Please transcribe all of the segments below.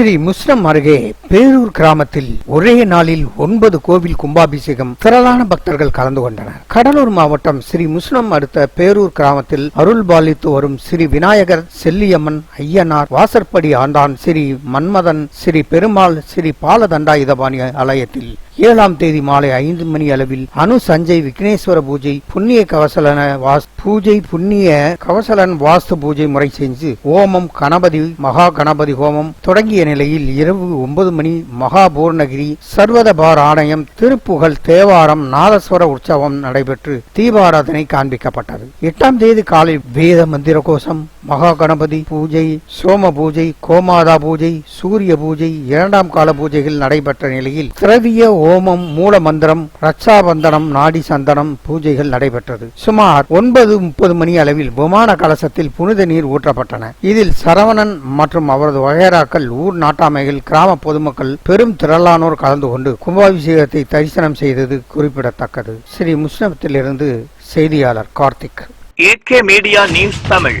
ஸ்ரீ முஸ்லம் அருகே பேரூர் கிராமத்தில் ஒரே நாளில் ஒன்பது கோவில் கும்பாபிஷேகம் திரளான பக்தர்கள் கலந்து கொண்டனர். கடலூர் மாவட்டம் ஸ்ரீ முஸ்லம் அடுத்த பேரூர் கிராமத்தில் அருள் பாலித்து வரும் ஸ்ரீ விநாயகர் செல்லியம்மன் ஐயனார் வாசற்படி ஆண்டான் ஸ்ரீ மன்மதன் ஸ்ரீ பெருமாள் ஸ்ரீ பாலதண்டாயுதபாணி ஆலயத்தில் ஏழாம் தேதி மாலை ஐந்து மணி அளவில் அனு சஞ்சய் விக்னேஸ்வர பூஜை புண்ணிய கவசலன வாஸ் பூஜை புண்ணிய கவசலன் வாஸ்து பூஜை முறை செஞ்சு ஓமம் கணபதி மகா கணபதி ஹோமம் தொடங்கிய நிலையில் இரவு ஒன்பது மணி மகா பூர்ணகிரி சர்வதபார் ஆணையம் திருப்புகழ் தேவாரம் நாதஸ்வர உற்சவம் நடைபெற்று தீபாராதனை காண்பிக்கப்பட்டது. எட்டாம் தேதி காலை வேத மந்திர கோஷம் மகா கணபதி பூஜை சோம பூஜை கோமாதா பூஜை சூரிய பூஜை இரண்டாம் கால பூஜைகள் நடைபெற்ற நிலையில் திரவிய ஓமம் மூல மந்திரம் ரட்சாபந்தனம் நாடி சந்தனம் பூஜைகள் நடைபெற்றது. சுமார் ஒன்பது முப்பது மணி அளவில் விமான கலசத்தில் புனித நீர் ஊற்றப்பட்டன. இதில் சரவணன் மற்றும் அவரது வகைராக்கள் ஊர் நாட்டாமைகள் கிராம பொதுமக்கள் பெரும் திரளானோர் கலந்து கொண்டு கும்பாபிஷேகத்தை தரிசனம் செய்தது குறிப்பிடத்தக்கது. ஸ்ரீ முஸ்லிமத்திலிருந்து செய்தியாளர் Karthik. AK media news Tamil.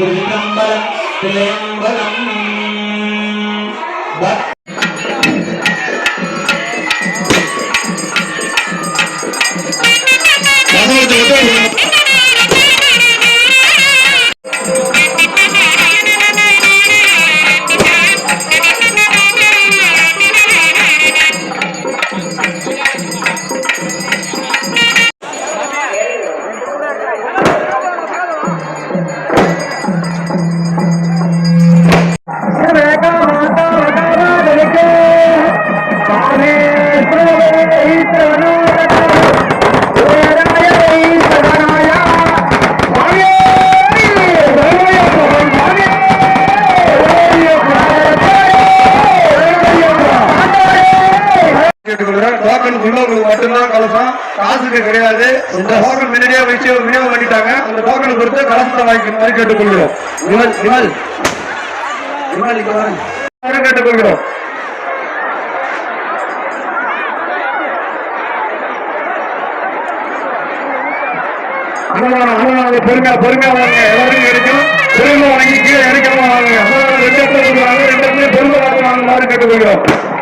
திருச்சிற்றம்பலம் தில்லையம்பலம் உள்ளவங்களுக்கு மட்டும்தான் கலசம். காசுக்கு கிடையாது. இந்த டோக்கன் முன்னாடியே வச்சு விநியோகம் பண்ணிட்டாங்க. அந்த டோக்கன் கொடுத்து கலசத்தை வாங்கிக்கணும் கேட்டுக்கொள்கிறோம். வாங்க. கேட்டுக்கொள்கிறோம். அன்னதானம் அன்னதானம் பொறுமையா பொறுமையா வாங்க. எல்லாரும் கிடைக்கும் பொறுமை வாங்கி கீழே இறக்காம வாங்க. ரெண்டு இடத்துல ரெண்டு இடத்துல பொறுமை வாங்க. வாங்க கேட்டுக்கொள்கிறோம்.